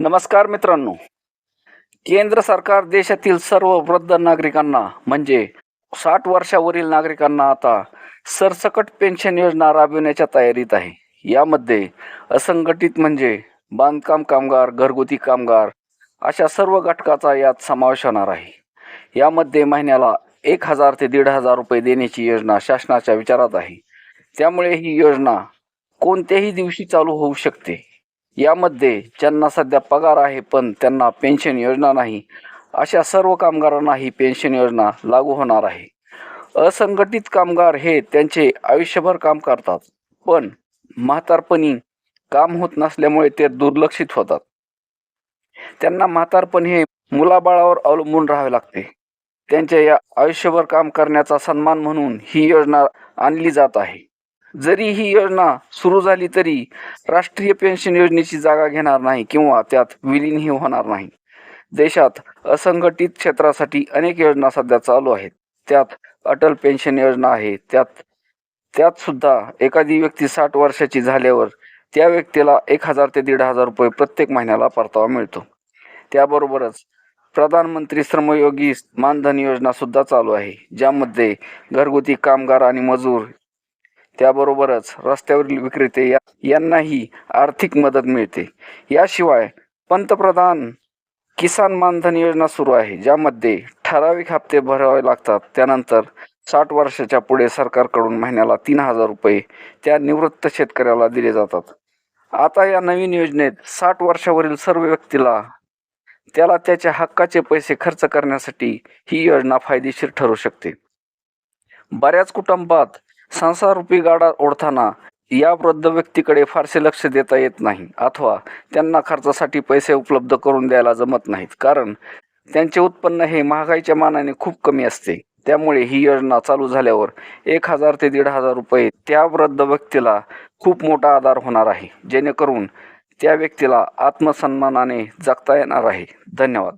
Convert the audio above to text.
नमस्कार मित्रांनो. केंद्र सरकार देशातील सर्व वृद्ध नागरिकांना म्हणजे साठ वर्षावरील नागरिकांना आता सरसकट पेन्शन योजना राबविण्याच्या तयारीत आहे. यामध्ये असंघटित म्हणजे बांधकाम कामगार घरगुती कामगार अशा सर्व घटकाचा यात समावेश होणार आहे. यामध्ये महिन्याला एक हजार ते दीड हजार रुपये देण्याची योजना शासनाच्या विचारात आहे. त्यामुळे ही योजना कोणत्याही दिवशी चालू होऊ शकते. यामध्ये ज्यांना सध्या पगार आहे पण त्यांना पेन्शन योजना नाही अशा सर्व कामगारांना ही पेन्शन योजना लागू होणार आहे. असंघटित कामगार हे त्यांचे आयुष्यभर काम करतात पण म्हातारपणी काम होत नसल्यामुळे ते दुर्लक्षित होतात. त्यांना म्हातारपण हे मुलाबाळावर अवलंबून राहावे लागते. त्यांच्या या आयुष्यभर काम करण्याचा सन्मान म्हणून ही योजना आणली जात आहे. जरी ही योजना सुरू झाली तरी राष्ट्रीय पेन्शन योजनेची जागा घेणार नाही किंवा त्यात विलीनही होणार नाही. देशात असंघटित क्षेत्रासाठी अनेक योजना सध्या चालू आहेत. त्यात अटल पेन्शन योजना आहे. त्यात त्यात सुद्धा एखादी व्यक्ती साठ वर्षाची झाल्यावर त्या व्यक्तीला एक हजार ते दीड हजार रुपये प्रत्येक महिन्याला परतावा मिळतो. त्याबरोबरच प्रधानमंत्री श्रमयोगी मानधन योजना सुद्धा चालू आहे. ज्यामध्ये घरगुती कामगार आणि मजूर त्याबरोबरच रस्त्यावरील विक्रेते या यांनाही आर्थिक मदत मिळते. याशिवाय पंतप्रधान किसान मानधन योजना सुरू आहे ज्यामध्ये ठराविक हप्ते भरावे लागतात. त्यानंतर साठ वर्षाच्या पुढे सरकारकडून महिन्याला तीन हजार रुपये त्या निवृत्त शेतकऱ्याला दिले जातात. आता या नवीन योजनेत साठ वर्षावरील सर्व व्यक्तीला त्याला त्याच्या हक्काचे पैसे खर्च करण्यासाठी ही योजना फायदेशीर ठरू शकते. बऱ्याच कुटुंबात संसाररूपी गाडा ओढताना या वृद्ध व्यक्तीकडे फारसे लक्ष देता येत नाही अथवा त्यांना खर्चासाठी पैसे उपलब्ध करून द्यायला जमत नाहीत. कारण त्यांचे उत्पन्न हे महागाईच्या मानाने खूप कमी असते. त्यामुळे ही योजना चालू झाल्यावर एक हजार ते दीड हजार रुपये त्या वृद्ध व्यक्तीला खूप मोठा आधार होणार आहे. जेणेकरून त्या व्यक्तीला आत्मसन्मानाने जगता येणार आहे. धन्यवाद.